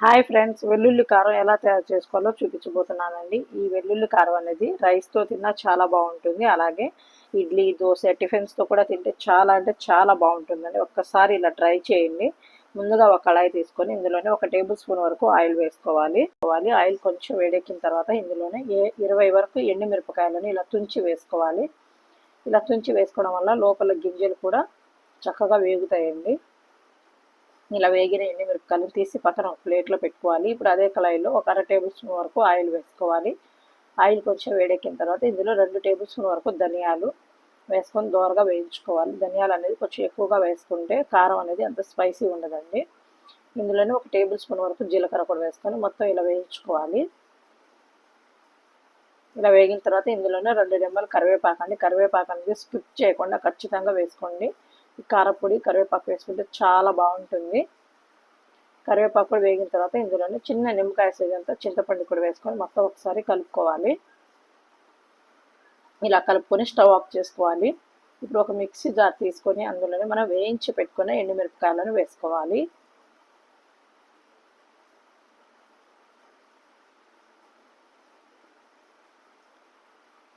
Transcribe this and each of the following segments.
Hi friends వెల్లుల్లి కారం ఎలా తయారు చేసుకోవాలో చూపించబోతున్నానండి. ఈ వెల్లుల్లి కారం అనేది రైస్తో తిన్నా చాలా బాగుంటుంది. అలాగే ఇడ్లీ దోశ టిఫిన్స్తో కూడా తింటే చాలా అంటే చాలా బాగుంటుందండి. ఒక్కసారి ఇలా ట్రై చేయండి. ముందుగా ఒక కళాయి తీసుకొని ఇందులోనే ఒక టేబుల్ స్పూన్ వరకు ఆయిల్ వేసుకోవాలి. ఆయిల్ కొంచెం వేడెక్కిన తర్వాత ఇందులోనే ఏ ఇరవై వరకు ఎండు మిరపకాయలను ఇలా తుంచి వేసుకోవాలి. ఇలా తుంచి వేసుకోవడం వల్ల లోపల గింజలు కూడా చక్కగా వేగుతాయండి. ఇలా వేగిన ఎన్ని మిరపకాయలు తీసి పక్కన ఒక ప్లేట్లో పెట్టుకోవాలి. ఇప్పుడు అదే కళాయిలో ఒక అర టేబుల్ స్పూన్ వరకు ఆయిల్ వేసుకోవాలి. ఆయిల్ కొంచెం వేడెక్కిన తర్వాత ఇందులో రెండు టేబుల్ స్పూన్ వరకు ధనియాలు వేసుకొని దోరగా వేయించుకోవాలి. ధనియాలు అనేది కొంచెం ఎక్కువగా వేసుకుంటే కారం అనేది అంత స్పైసీ ఉండదండి. ఇందులోనే ఒక టేబుల్ స్పూన్ వరకు జీలకర్ర కూడా వేసుకొని మొత్తం ఇలా వేయించుకోవాలి. ఇలా వేగిన తర్వాత ఇందులోనే రెండు రెమ్మలు కరివేపాకు అండి. కరివేపాకు అనేది స్కిప్ చేయకుండా ఖచ్చితంగా వేసుకోండి. కారపొడి కరివేపాకు వేసుకుంటే చాలా బాగుంటుంది. కరివేపాకు కూడా వేగిన తర్వాత ఇందులోనే చిన్న నిమ్మకాయ సైజ్ అంతా చింతపండు కూడా వేసుకొని మొత్తం ఒకసారి కలుపుకోవాలి. ఇలా కలుపుకొని స్టవ్ ఆఫ్ చేసుకోవాలి. ఇప్పుడు ఒక మిక్సీ జార్ తీసుకొని అందులోనే మనం వేయించి పెట్టుకున్న ఎండుమిరపకాయలను వేసుకోవాలి.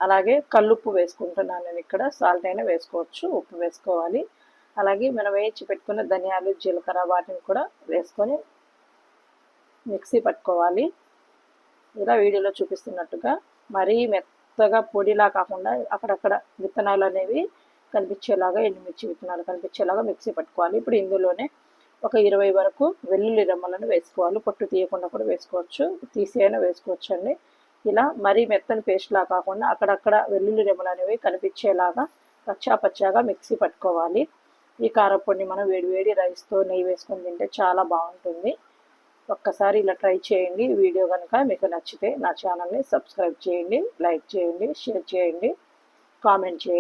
అలాగే కల్లుప్పు వేసుకుంటున్నాను నేను ఇక్కడ. సాల్ట్ అయినా వేసుకోవచ్చు ఉప్పు వేసుకోవాలి. అలాగే మనం వేయించి పెట్టుకున్న ధనియాలు జీలకర్ర వాటిని కూడా వేసుకొని మిక్సీ పట్టుకోవాలి. ఇలా వీడియోలో చూపిస్తున్నట్టుగా మరీ మెత్తగా పొడిలా కాకుండా అక్కడక్కడ విత్తనాలు అనేవి కనిపించేలాగా ఎండుమిర్చి విత్తనాలు కనిపించేలాగా మిక్సీ పట్టుకోవాలి. ఇప్పుడు ఇందులోనే ఒక ఇరవై వరకు వెల్లుల్లి రెమ్మలను వేసుకోవాలి. పొట్టు తీయకుండా కూడా వేసుకోవచ్చు. తీసి అయినా వేసుకోవచ్చు అండి ఇలా మరీ మెత్తని పేస్ట్లా కాకుండా అక్కడక్కడ వెల్లుల్లి రెమ్మలు అనేవి కనిపించేలాగా పచ్చా పచ్చాగా మిక్సీ పట్టుకోవాలి. ఈ కారపొడిని మనం వేడివేడి రైస్తో నెయ్యి వేసుకొని తింటే చాలా బాగుంటుంది. ఒక్కసారి ఇలా ట్రై చేయండి. వీడియో కనుక మీకు నచ్చితే నా ఛానల్ని సబ్స్క్రైబ్ చేయండి లైక్ చేయండి షేర్ చేయండి కామెంట్ చేయండి.